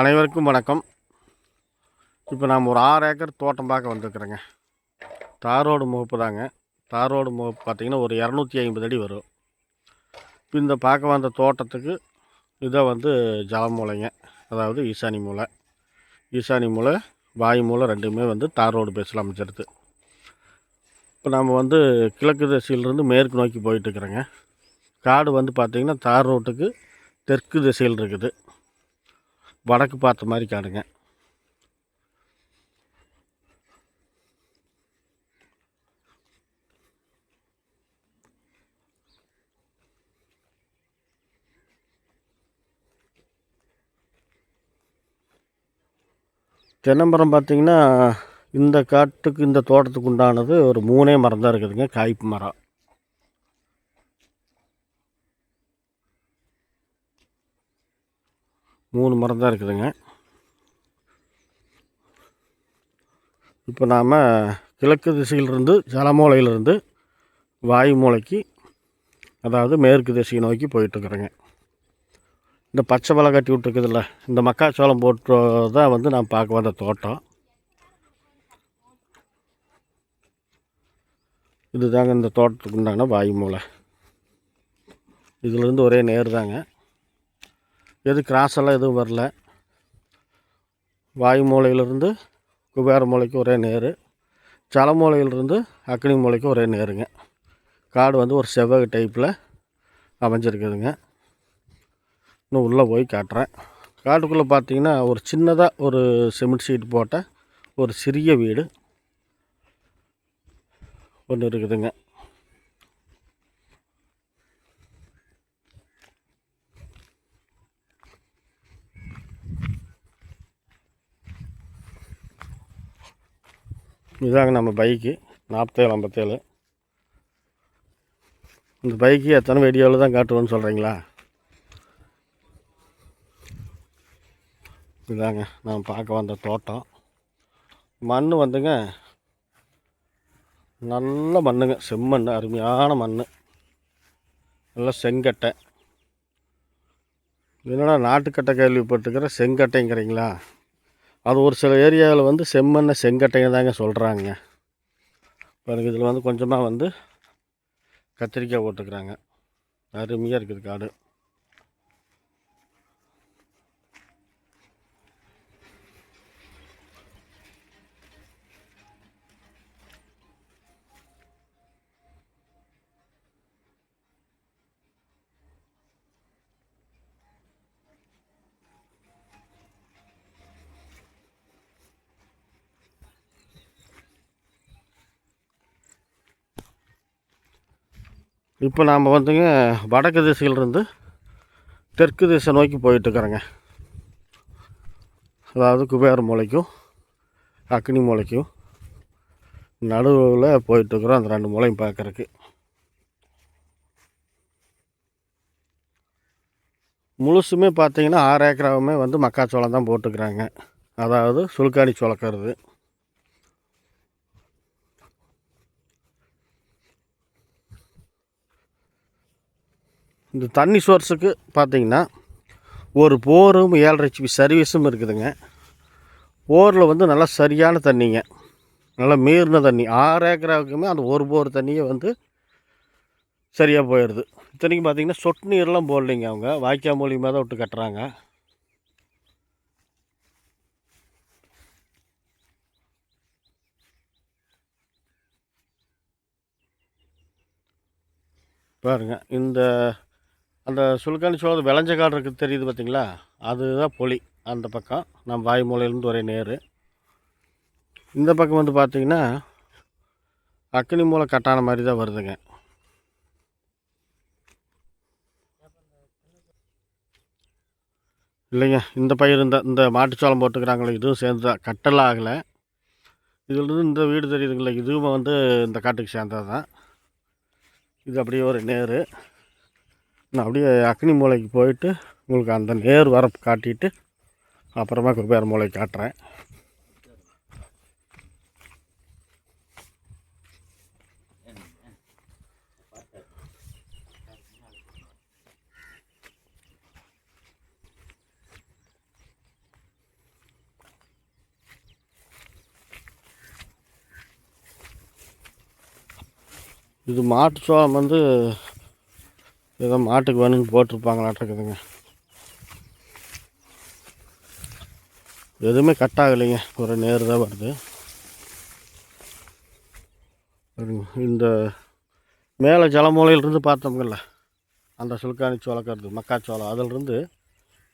அனைவருக்கும் வணக்கம். இப்போ நாம் ஒரு ஆறு ஏக்கர் தோட்டம் பார்க்க வந்திருக்கிறேங்க. தாரோடு முகப்பு தாங்க. தாரோடு முகப்பு பார்த்தீங்கன்னா ஒரு இரநூத்தி ஐம்பது அடி வரும். இப்போ இந்த பார்க்க வந்த தோட்டத்துக்கு இதை வந்து ஜலமூலைங்க அதாவது ஈசானி மூலை. ஈசானி மூலை வாயு மூலை ரெண்டுமே வந்து தார் ரோடு பேஸில் அமைச்சிருது இப்போ நாம் வந்து கிழக்கு திசையிலிருந்து மேற்கு நோக்கி போயிட்டுருக்குறேங்க காடு வந்து பார்த்திங்கன்னா தார் ரோட்டுக்கு தெற்கு திசையில் இருக்குது. வடக்கு பார்த்த மாதிரி காடுங்க தென்னமரம் பார்த்திங்கன்னா இந்த காட்டுக்கு இந்த தோட்டத்துக்கு உண்டானது ஒரு மூணே மரம் தான் இருக்குதுங்க காய்ப்பு மரம். மூணு மரம் தான் இருக்குதுங்க. இப்போ நாம் கிழக்கு திசையிலிருந்து ஜலமூலையிலிருந்து வாயு மூலைக்கு அதாவது மேற்கு திசையை நோக்கி போயிட்டுருக்குறேங்க. இந்த பச்சை மலை கட்டி விட்ருக்குதுல்ல இந்த மக்காச்சோளம் போட்டு தான் வந்து நான் பார்க்க வந்த தோட்டம். இதுதாங்க இந்த தோட்டத்துக்கு உண்டான வாயு மூலை இதுலேருந்து ஒரே நேர் தாங்க. எதுவும் கிராஸ் எல்லாம் எதுவும் வரல. வாயு மூலையிலிருந்து குபேர மூலைக்கு ஒரே நேர். சல மூலையிலிருந்து அக்னி மூளைக்கு ஒரே நேருங்க. காடு வந்து ஒரு செவ்வக டைப்பில் அமைஞ்சிருக்குதுங்க. இன்னும் உள்ளே போய் காட்டுறேன். காட்டுக்குள்ளே பார்த்தீங்கன்னா ஒரு சின்னதாக ஒரு சிமெண்ட் ஷீட் போட்ட ஒரு சிறிய வீடு ஒன்று இருக்குதுங்க. இதாங்க நம்ம பைக்கு. நாற்பத்தேழு ஐம்பத்தேழு. இந்த பைக்கு எத்தனை வீடியோவில் தான் காட்டுவோன்னு சொல்கிறீங்களா இதாங்க நான் பார்க்க வந்த தோட்டம். மண் வந்துங்க நல்ல மண்ணுங்க. செம்மண் அருமையான மண் நல்லா செங்கட்டை. என்னடா நாட்டுக்கட்டை கேள்விப்பட்டுக்கிற செங்கட்டைங்கிறீங்களா? அது ஒரு சில ஏரியாவில் வந்து செம்மண்ணை செங்கட்டைங்க தாங்க சொல்கிறாங்க பாருங்க இதில் வந்து கொஞ்சமாக வந்து கத்திரிக்காய் போட்டுக்கிறாங்க. அருமையாக இருக்குது காடு. இப்போ நாம் வந்துங்க வடக்கு திசையிலிருந்து தெற்கு திசை நோக்கி போயிட்டுருக்குறோங்க. அதாவது குபேர மூலைக்கும் அக்னி மூலைக்கும் நடுவில் போயிட்டுருக்குறோம். அந்த ரெண்டு மூலையும் பார்க்குறக்கு முழுசுமே பார்த்தீங்கன்னா ஆறு ஏக்கராவுமே வந்து மக்காச்சோளம் தான் போட்டுக்கிறாங்க. அதாவது சுழுக்காணி சுளக்கிறது இந்த தண்ணி சோர்ஸுக்கு பார்த்தீங்கன்னா ஒரு போரும் ஏழரை ஹெச்பி சர்வீஸும் இருக்குதுங்க. போரில் வந்து நல்லா சரியான தண்ணிங்க. நல்லா மீறின தண்ணி. ஆறு ஏக்கராவுக்குமே அந்த ஒரு போர் தண்ணியே வந்து சரியாக போயிடுது. இத்தனைக்கும் பார்த்திங்கன்னா சொட்டு நீர்லாம் போடலைங்க அவங்க. வாய்க்கால் மூலியமாக தான் விட்டு கட்டுறாங்க. பாருங்கள் இந்த அந்த சுல்கானி சோளம் விளைஞ்ச காடு இருக்குது தெரியுது பார்த்தீங்களா? அதுதான் பொலி. அந்த பக்கம் நம்ம வாய் மூலையிலேருந்து ஒரே நேர். இந்த பக்கம் வந்து பார்த்தீங்கன்னா அக்னி மூலை கட்டான மாதிரி தான் வருதுங்க. இல்லைங்க இந்த பயிர் இந்த இந்த மாட்டுச்சோளம் போட்டுக்கிறாங்களே இதுவும் சேர்ந்து தான். கட்டலாம் ஆகலை. இதுலேருந்து இந்த வீடு தெரியுதுங்களா இதுவும் வந்து இந்த காட்டுக்கு சேர்ந்தது தான் இது அப்படியே ஒரு நேரு. நான் அப்படியே அக்னி மூலைக்கு போயிட்டு உங்களுக்கு அந்த நேர் வரப்பு காட்டிட்டு அப்புறமா குபேர மூளை காட்டுறேன். இது மாட்டு சோளம் வந்து ஏதோ மாட்டுக்கு வேணும்னு போட்டிருப்பாங்களாட்டிருக்குதுங்க எதுவுமே கட் ஆகலைங்க. ஒரு நேர் தான் வருது. இந்த மேலே ஜலமூலையிலிருந்து பார்த்தோம்ல அந்த சுல்கானி சோளக்கிறது மக்காச்சோளம் அதிலிருந்து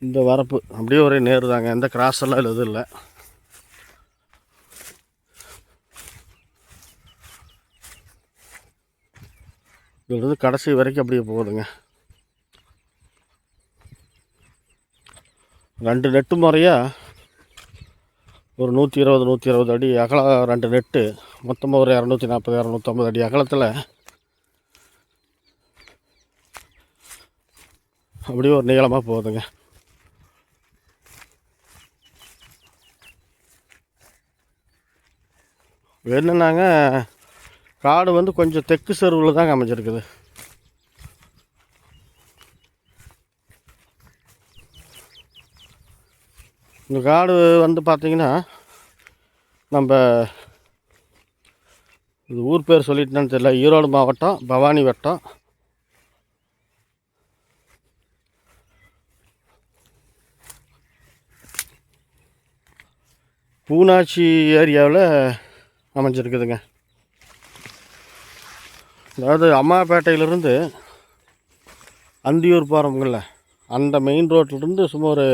இந்த வரப்பு அப்படியே ஒரே நேர் தாங்க. எந்த கிராஸ் எல்லாம் இதுல எதுவும் இல்லை. இதுலேருந்து கடைசி வரைக்கும் அப்படியே போகுதுங்க. ரெண்டு நெட்டு முறையாக ஒரு நூற்றி இருபது நூற்றி இருபது அடி அகலம் ரெண்டு நெட்டு. மொத்தமாக ஒரு இரநூத்தி நாற்பது இரநூத்தம்பது அடி அகலத்தில் அப்படியே ஒரு நீளமாக போகுதுங்க. வேணுன்னாங்க காடு வந்து கொஞ்சம் தெற்கு செருவில் தாங்க அமைஞ்சிருக்குது. இந்த காடு வந்து பார்த்திங்கன்னா நம்ம இது ஊர் பேர் சொல்லிட்டேன்னு தெரியல. ஈரோடு மாவட்டம் பவானி வட்டம். பூனாச்சி ஏரியாவில் அமைஞ்சிருக்குதுங்க. அதாவது அம்மாப்பேட்டையிலிருந்து அந்தியூர் போகிறோம்ல அந்த மெயின் ரோட்லேருந்து சும்மா ஒரு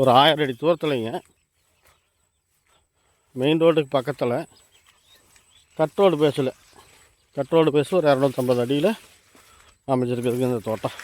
ஒரு ஆயிரம் அடி தூரத்துலைங்க. மெயின் ரோட்டுக்கு பக்கத்தில் கட் ரோடு பேஸில் கட் ரோடு பேஸில் ஒரு இரநூத்தம்பது அடியில் அமைஞ்சிருக்கிறதுக்கு இந்த தோட்டம்.